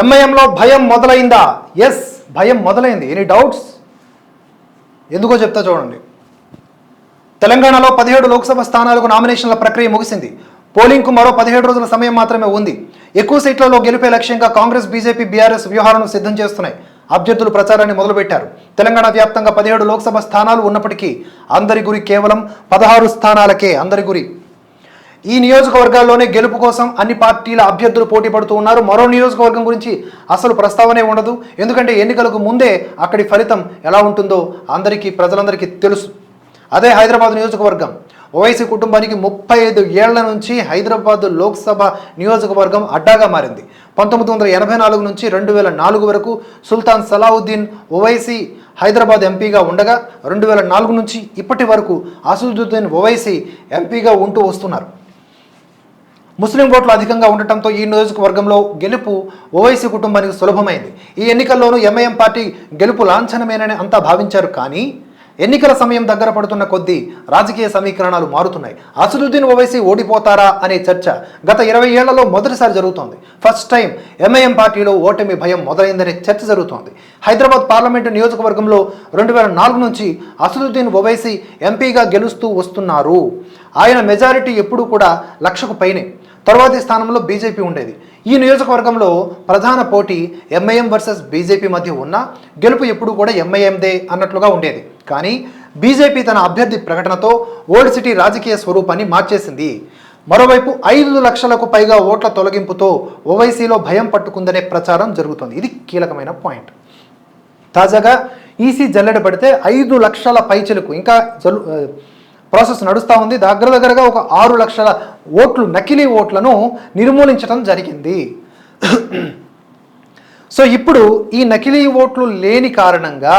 ఎంఐఎంలో భయం మొదలైందా? ఎస్ భయం మొదలైంది. ఎనీ డౌట్స్ ఎందుకో చెప్తా చూడండి. తెలంగాణలో పదిహేడు లోక్సభ స్థానాలకు నామినేషన్ల ప్రక్రియ ముగిసింది. పోలింగ్కు మరో పదిహేడు రోజుల సమయం మాత్రమే ఉంది. ఎక్కువ సీట్లలో గెలిపే లక్ష్యంగా కాంగ్రెస్ బీజేపీ బీఆర్ఎస్ వ్యూహాలను సిద్ధం చేస్తున్నాయి. అభ్యర్థులు ప్రచారాన్ని మొదలుపెట్టారు. తెలంగాణ వ్యాప్తంగా పదిహేడు లోక్సభ స్థానాలు ఉన్నప్పటికీ అందరి గురి కేవలం పదహారు స్థానాలకే అందరి గురి. ఈ నియోజకవర్గాల్లోనే గెలుపు కోసం అన్ని పార్టీల అభ్యర్థులు పోటీ పడుతూ ఉన్నారు. మరో నియోజకవర్గం గురించి అసలు ప్రస్తావనే ఉండదు. ఎందుకంటే ఎన్నికలకు ముందే అక్కడి ఫలితం ఎలా ఉంటుందో అందరికీ ప్రజలందరికీ తెలుసు. అదే హైదరాబాద్ నియోజకవర్గం. ఓవైసీ కుటుంబానికి ముప్పై ఐదు ఏళ్ళ నుంచి హైదరాబాద్ లోక్సభ నియోజకవర్గం అడ్డాగా మారింది. పంతొమ్మిది వందల ఎనభై నాలుగు నుంచి రెండు వేల నాలుగు వరకు సుల్తాన్ సలావుద్దీన్ ఓవైసీ హైదరాబాద్ ఎంపీగా ఉండగా రెండు వేల నాలుగు నుంచి ఇప్పటి వరకు అసదుద్దీన్ ఓవైసీ ఎంపీగా ఉంటూ వస్తున్నారు. ముస్లిం ఓట్లు అధికంగా ఉండటంతో ఈ నియోజకవర్గంలో గెలుపు ఓవైసీ కుటుంబానికి సులభమైంది. ఈ ఎన్నికల్లోనూ ఎంఐఎం పార్టీ గెలుపు లాంఛనమేనని అంతా భావించారు కానీ ఎన్నికల సమయం దగ్గర పడుతున్న కొద్దీ రాజకీయ సమీకరణాలు మారుతున్నాయి. అసదుద్దీన్ ఓవైసీ ఓడిపోతారా అనే చర్చ గత ఇరవై ఏళ్ళలో మొదటిసారి జరుగుతోంది. ఫస్ట్ టైం ఎంఐఎం పార్టీలో ఓటమి భయం మొదలైందనే చర్చ జరుగుతోంది. హైదరాబాద్ పార్లమెంటు నియోజకవర్గంలో రెండు వేల నాలుగు నుంచి అసదుద్దీన్ ఓవైసీ ఎంపీగా గెలుస్తూ వస్తున్నారు. ఆయన మెజారిటీ ఎప్పుడూ కూడా లక్షకు పైనే. తర్వాతి స్థానంలో బీజేపీ ఉండేది. ఈ నియోజకవర్గంలో ప్రధాన పోటీ ఎంఐఎం వర్సెస్ బీజేపీ మధ్య ఉన్న గెలుపు ఎప్పుడు కూడా ఎంఐఎందే అన్నట్లుగా ఉండేది. కానీ బీజేపీ తన అభ్యర్థి ప్రకటనతో ఓల్డ్ సిటీ రాజకీయ స్వరూపాన్ని మార్చేసింది. మరోవైపు ఐదు లక్షలకు పైగా ఓట్ల తొలగింపుతో ఓవైసీలో భయం పట్టుకుందనే ప్రచారం జరుగుతుంది. ఇది కీలకమైన పాయింట్. తాజాగా ఈసీ జల్లెడ పడితే ఐదు లక్షల పైచలకు ఇంకా జలు ప్రాసెస్ నడుస్తూ ఉంది. దగ్గర దగ్గరగా ఒక ఆరు లక్షల ఓట్లు నకిలీ ఓట్లను నిర్మూలించడం జరిగింది. సో ఇప్పుడు ఈ నకిలీ ఓట్లు లేని కారణంగా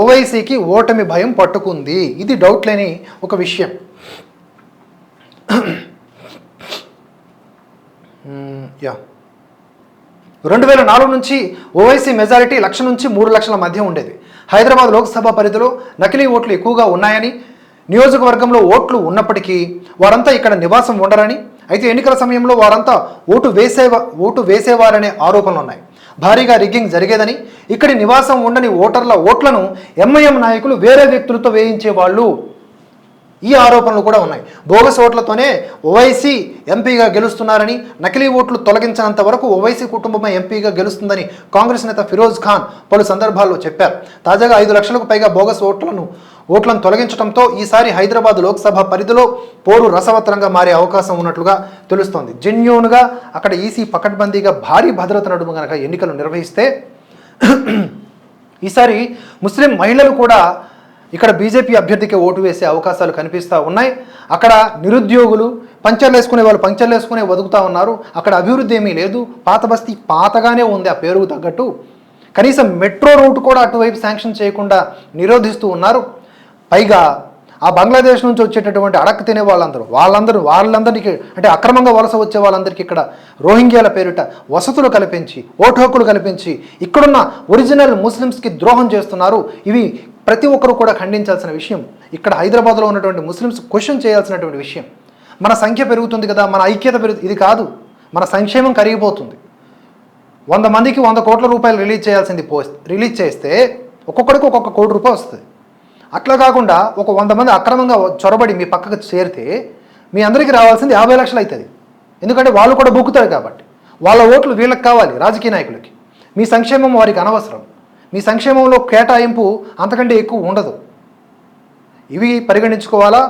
ఓవైసీకి ఓటమి భయం పట్టుకుంది. ఇది డౌట్ లేని ఒక విషయం. Hmm, యా రెండు వేల నాలుగు నుంచి ఓవైసీ మెజారిటీ లక్ష నుంచి మూడు లక్షల మధ్య ఉండేది. హైదరాబాద్ లోక్సభ పరిధిలో నకిలీ ఓట్లు ఎక్కువగా ఉన్నాయని నియోజకవర్గంలో ఓట్లు ఉన్నప్పటికీ వారంతా ఇక్కడ నివాసం ఉండరని అయితే ఎన్నికల సమయంలో వారంతా ఓటు వేసేవా ఓటు వేసేవారనే ఆరోపణలు ఉన్నాయి. భారీగా రిగ్గింగ్ జరిగేదని ఇక్కడి నివాసం ఉండని ఓటర్ల ఓట్లను ఎంఐఎం నాయకులు వేరే వ్యక్తులతో వేయించేవాళ్ళు ఈ ఆరోపణలు కూడా ఉన్నాయి. బోగస్ ఓట్లతోనే ఓవైసీ ఎంపీగా గెలుస్తున్నారని నకిలీ ఓట్లు తొలగించినంత వరకు ఓవైసీ కుటుంబమే ఎంపీగా గెలుస్తుందని కాంగ్రెస్ నేత ఫిరోజ్ ఖాన్ పలు సందర్భాల్లో చెప్పారు. తాజాగా ఐదు లక్షలకు పైగా బోగస్ ఓట్లను ఓట్లను తొలగించడంతో ఈసారి హైదరాబాద్ లోక్సభ పరిధిలో పోరు రసవత్తరంగా మారే అవకాశం ఉన్నట్లుగా తెలుస్తోంది. జెన్యూన్గా అక్కడ ఈసీ పకడ్బందీగా భారీ భద్రత నడుము గనక ఎన్నికలు నిర్వహిస్తే ఈసారి ముస్లిం మహిళలు కూడా ఇక్కడ బీజేపీ అభ్యర్థికి ఓటు వేసే అవకాశాలు కనిపిస్తూ ఉన్నాయి. అక్కడ నిరుద్యోగులు పంచర్లు వేసుకునే వాళ్ళు పంచర్లు వేసుకునే బతుకుతూ ఉన్నారు. అక్కడ అభివృద్ధి ఏమీ లేదు. పాత బస్తీ పాతగానే ఉంది ఆ పేరుకు తగ్గట్టు. కనీసం మెట్రో రూట్ కూడా అటువైపు శాంక్షన్ చేయకుండా నిరోధిస్తూ ఉన్నారు. పైగా ఆ బంగ్లాదేశ్ నుంచి వచ్చేటటువంటి అడక్క తినే వాళ్ళందరూ వాళ్ళందరూ వాళ్ళందరికీ అంటే అక్రమంగా వలస వచ్చే వాళ్ళందరికీ ఇక్కడ రోహింగ్యాల పేరిట వసతులు కల్పించి ఓటు హక్కులు కల్పించి ఇక్కడున్న ఒరిజినల్ ముస్లిమ్స్కి ద్రోహం చేస్తున్నారు. ఇవి ప్రతి ఒక్కరూ కూడా ఖండించాల్సిన విషయం. ఇక్కడ హైదరాబాద్లో ఉన్నటువంటి ముస్లిమ్స్ క్వశ్చన్ చేయాల్సినటువంటి విషయం. మన సంఖ్య పెరుగుతుంది కదా మన ఐక్యత పెరుగు ఇది కాదు. మన సంక్షేమం కరిగిపోతుంది. వంద మందికి వంద కోట్ల రూపాయలు రిలీజ్ చేయాల్సింది పో రిలీజ్ చేస్తే ఒక్కొక్కడికి ఒక్కొక్క కోటి రూపాయలు వస్తుంది అట్లా కాకుండా ఒక వంద మంది అక్రమంగా చొరబడి మీ పక్కకు చేరితే మీ అందరికీ రావాల్సింది యాభై లక్షలు అవుతుంది. ఎందుకంటే వాళ్ళు కూడా బొక్కుతారు కాబట్టి. వాళ్ళ ఓట్లు వీళ్ళకి కావాలి రాజకీయ నాయకులకి. మీ సంక్షేమం వారికి అనవసరం. మీ సంక్షేమంలో కేటాయింపు అంతకంటే ఎక్కువ ఉండదు. ఇవి పరిగణించుకోవాలా?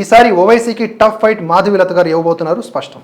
ఈసారి ఓవైసీకి టఫ్ ఫైట్ మాధవిలత గారు ఇవ్వబోతున్నారు స్పష్టం.